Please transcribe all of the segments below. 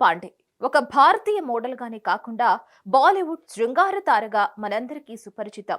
పాండే. ఒక భారతీయ మోడల్గానే కాకుండా బాలీవుడ్ శృంగార తారగా మనందరికీ సుపరిచితం.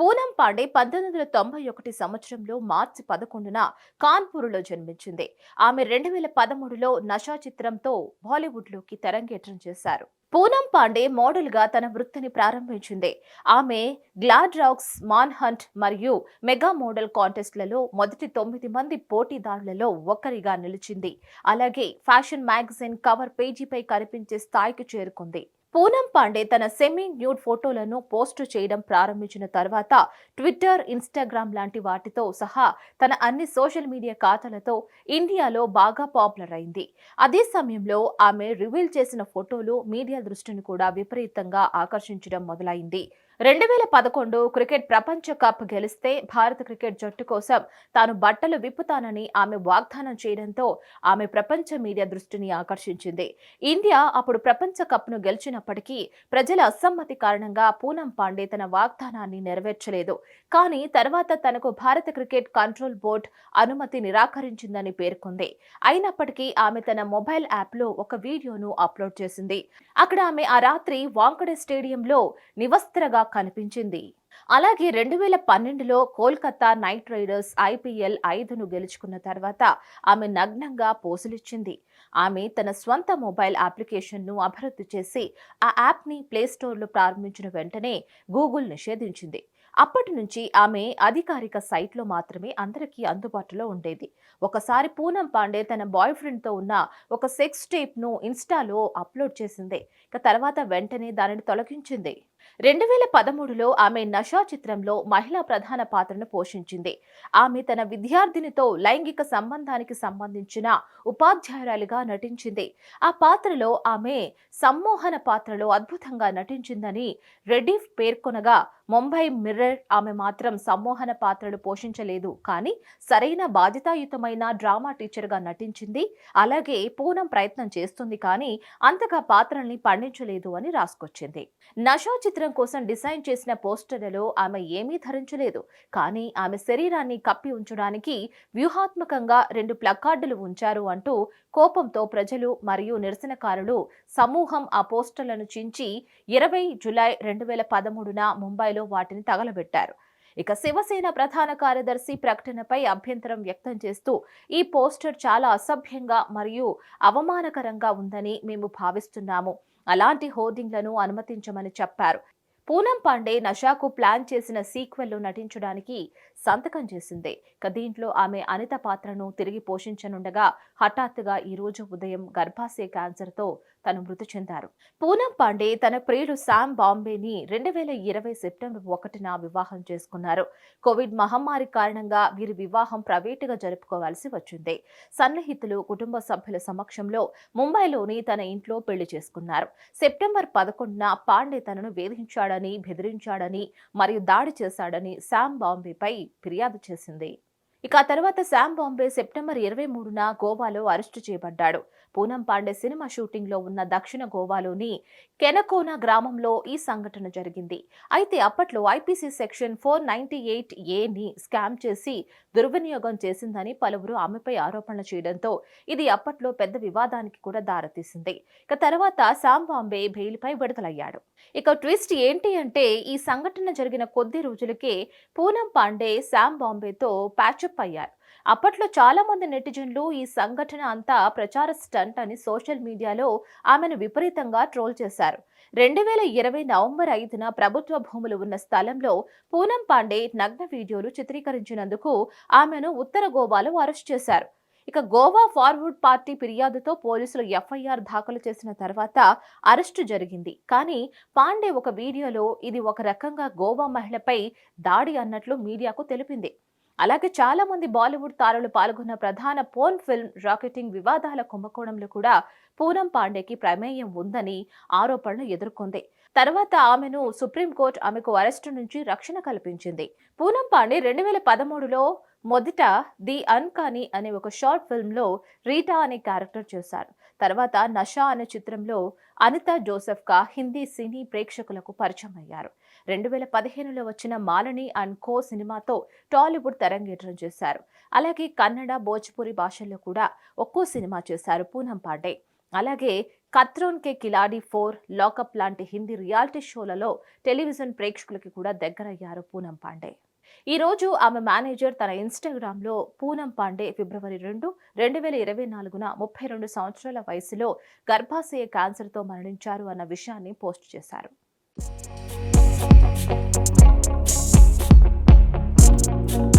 పూనం పాండే పంతొమ్మిది వందల తొంభై ఒకటి సంవత్సరంలో మార్చి పదకొండున కాన్పూర్లో జన్మించింది. ఆమె రెండు వేల పదమూడులో నషా చిత్రంతో బాలీవుడ్లోకి తెరంగేట్రం చేశారు. పూనం పాండే మోడల్గా తన వృత్తిని ప్రారంభించింది. ఆమె గ్లాడ్ రాక్స్ మాన్ హంట్ మరియు మెగా మోడల్ కాంటెస్ట్లలో మొదటి తొమ్మిది మంది పోటీదారులలో ఒక్కరిగా నిలిచింది. అలాగే ఫ్యాషన్ మ్యాగజైన్ కవర్ పేజీపై కనిపించే స్థాయికి చేరుకుంది. పూనం పాండే తన సెమీ న్యూడ్ ఫోటోలను పోస్టు చేయడం ప్రారంభించిన తర్వాత ట్విట్టర్ ఇన్స్టాగ్రామ్ లాంటి వాటితో సహా తన అన్ని సోషల్ మీడియా ఖాతాలతో ఇండియాలో బాగా పాపులర్ అయింది. అదే సమయంలో ఆమె రివీల్ చేసిన ఫోటోలు మీడియా దృష్టిని కూడా విపరీతంగా ఆకర్షించడం మొదలైంది. రెండు వేల పదకొండు క్రికెట్ ప్రపంచ కప్ గెలిస్తే భారత క్రికెట్ జట్టు కోసం తాను బట్టలు విప్పుతానని ఆమె వాగ్దానం చేయడంతో ఆమె ప్రపంచ మీడియా దృష్టిని ఆకర్షించింది. ఇండియా అప్పుడు ప్రపంచ కప్ను గెలిచినప్పటికీ ప్రజల అసమ్మతి కారణంగా పూనం పాండే తన వాగ్దానాన్ని నెరవేర్చలేదు. కానీ తర్వాత తనకు భారత క్రికెట్ కంట్రోల్ బోర్డ్ అనుమతి నిరాకరించిందని పేర్కొంది. అయినప్పటికీ ఆమె తన మొబైల్ యాప్లో ఒక వీడియోను అప్లోడ్ చేసింది. అక్కడ ఆమె ఆ రాత్రి వాంకడే స్టేడియంలో నివస్త్రగా కనిపించింది. అలాగే రెండు వేల పన్నెండులో కోల్కతా నైట్ రైడర్స్ ఐపీఎల్ ఐదును గెలుచుకున్న తర్వాత ఆమె నగ్నంగా పోజులిచ్చింది ఆమె తన స్వంత మొబైల్ అప్లికేషన్ను అభివృద్ధి చేసి ఆ యాప్ని ప్లేస్టోర్లో ప్రారంభించిన వెంటనే గూగుల్ నిషేధించింది. అప్పటి నుంచి ఆమె అధికారిక సైట్లో మాత్రమే అందరికీ అందుబాటులో ఉండేది. ఒకసారి పూనం పాండే తన బాయ్ ఫ్రెండ్తో ఉన్న ఒక సెక్స్ టేప్ను ఇన్స్టాలో అప్లోడ్ చేసింది. ఇక తర్వాత వెంటనే దానిని తొలగించింది. రెండు వేల పదమూడులో ఆమె నషా చిత్రంలో మహిళా ప్రధాన పాత్రను పోషించింది. ఆమె తన విద్యార్థినితో లైంగిక సంబంధానికి సంబంధించిన ఉపాధ్యాయురాలిగా నటించింది. ఆ పాత్రలో ఆమె సమ్మోహన పాత్రలో అద్భుతంగా నటించిందని రెడ్డిఫ్ పేర్కొనగా ముంబై మిర్రర్ ఆమె మాత్రం సమ్మోహన పాత్రలు పోషించలేదు. కానీ సరైన బాధ్యతాయుతమైన డ్రామా టీచర్గా నటించింది. అలాగే పూనం ప్రయత్నం చేస్తుంది కానీ అంతగా పాత్రల్ని పండించలేదు అని రాసుకొచ్చింది. నషా చిత్రం కోసం డిజైన్ చేసిన పోస్టర్లలో ఆమె ఏమీ ధరించలేదు. కానీ ఆమె శరీరాన్ని కప్పి ఉంచడానికి వ్యూహాత్మకంగా రెండు ప్లకార్డులు ఉంచారు అంటూ కోపంతో ప్రజలు మరియు నిరసనకారులు సమూహం ఆ పోస్టర్లను చించి ఇరవై జులై రెండు వేల పదమూడున ముంబైలో వాటిని తగలబెట్టారు. ఇక శివసేన ప్రధాన కార్యదర్శి ప్రకటనపై అభ్యంతరం వ్యక్తం చేస్తూ ఈ పోస్టర్ చాలా అసభ్యంగా మరియు అవమానకరంగా ఉందని మేము భావిస్తున్నాము. అలాంటి హోర్డింగ్లను అనుమతించమని చెప్పారు. పూనం పాండే నషాకు ప్లాన్ చేసిన సీక్వెల్లో నటించడానికి సంతకం చేసింది. ఇక దీంట్లో ఆమె అనిత పాత్రను తిరిగి పోషించనుండగా హఠాత్తుగా ఈ రోజు ఉదయం గర్భాశయ క్యాన్సర్తో తను మృతి చెందారు. పూనం పాండే తన ప్రియుడు శామ్ బాంబేని రెండు వేల ఇరవై సెప్టెంబర్ ఒకటిన వివాహం చేసుకున్నారు. కోవిడ్ మహమ్మారి కారణంగా వీరి వివాహం ప్రైవేటుగా జరుపుకోవాల్సి వచ్చింది. సన్నిహితులు కుటుంబ సభ్యుల సమక్షంలో ముంబైలోని తన ఇంట్లో పెళ్ళి చేసుకున్నారు. సెప్టెంబర్ పదకొండున పాండే తనను వేధించాడని బెదిరించాడని మరియు దాడి చేశాడని శామ్ బాంబేపై ఫిర్యాదు చేసింది. ఇక ఆ తర్వాత శామ్ బాంబే సెప్టెంబర్ ఇరవై మూడున గోవాలో అరెస్టు చేయబడ్డాడు. పూనం పాండే సినిమా షూటింగ్లో ఉన్న దక్షిణ గోవాలోని కెనకోనా గ్రామంలో ఈ సంఘటన జరిగింది. అయితే అప్పట్లో IPC section four ninety eight ఏని స్కామ్ చేసి దుర్వినియోగం చేసిందని పలువురు ఆమెపై ఆరోపణలు చేయడంతో ఇది అప్పట్లో పెద్ద వివాదానికి కూడా దారితీసింది. ఇక తర్వాత శామ్ బాంబే బెయిల్పై విడుదలయ్యాడు. ఇక ట్విస్ట్ ఏంటి అంటే ఈ సంఘటన జరిగిన కొద్ది రోజులకే పూనం పాండే శామ్ బాంబేతో ప్యాచప్ అయ్యారు. అప్పట్లో చాలా మంది నెటిజన్లు ఈ సంఘటన అంతా ప్రచార స్టంట్ అని సోషల్ మీడియాలో ఆమెను విపరీతంగా ట్రోల్ చేశారు. రెండు వేల ఇరవై నవంబర్ ఐదున ప్రభుత్వ భూములు ఉన్న స్థలంలో పూనం పాండే నగ్న వీడియోలు చిత్రీకరించినందుకు ఆమెను ఉత్తర గోవాలో అరెస్ట్ చేశారు. ఇక గోవా ఫార్వర్డ్ పార్టీ ఫిర్యాదుతో పోలీసులు ఎఫ్ఐఆర్ దాఖలు చేసిన తర్వాత అరెస్టు జరిగింది. కానీ పాండే ఒక వీడియోలో ఇది ఒక రకంగా గోవా మహిళపై దాడి అన్నట్లు మీడియాకు తెలిపింది. అలాగే చాలా మంది బాలీవుడ్ తారలు పాల్గొన్న ప్రధాన పోర్న్ ఫిల్మ్ రాకెటింగ్ వివాదాల కుంభకోణంలో కూడా పూనం పాండేకి ప్రమేయం ఉందని ఆరోపణలు ఎదుర్కొంది. తర్వాత ఆమెను సుప్రీంకోర్టు ఆమెకు అరెస్టు నుంచి రక్షణ కల్పించింది. పూనం పాండే రెండు వేల పదమూడులో మొదట ది అన్కాని అనే ఒక షార్ట్ ఫిల్మ్లో రీటా అనే క్యారెక్టర్ చేశారు. తర్వాత నషా అనే చిత్రంలో అనిత జోసెఫ్గా హిందీ సినీ ప్రేక్షకులకు పరిచయం అయ్యారు. రెండు వేల పదిహేనులో వచ్చిన మాలిని అండ్ కో సినిమాతో టాలీవుడ్ తెరంగేట్రం చేశారు. అలాగే కన్నడ భోజ్పురి భాషల్లో కూడా ఒక్కో సినిమా చేశారు పూనం పాండే. అలాగే కత్రోన్ కే కిలాడి ఫోర్ లాకప్ లాంటి హిందీ రియాలిటీ షోలలో టెలివిజన్ ప్రేక్షకులకి కూడా దగ్గరయ్యారు పూనం పాండే. ఈ రోజు ఆమె మేనేజర్ తన ఇన్స్టాగ్రామ్లో పూనం పాండే ఫిబ్రవరి రెండు రెండు వేల ఇరవై నాలుగున ముప్పై రెండు సంవత్సరాల వయసులో గర్భాశయ క్యాన్సర్తో మరణించారు అన్న విషయాన్ని పోస్ట్ చేశారు. thank you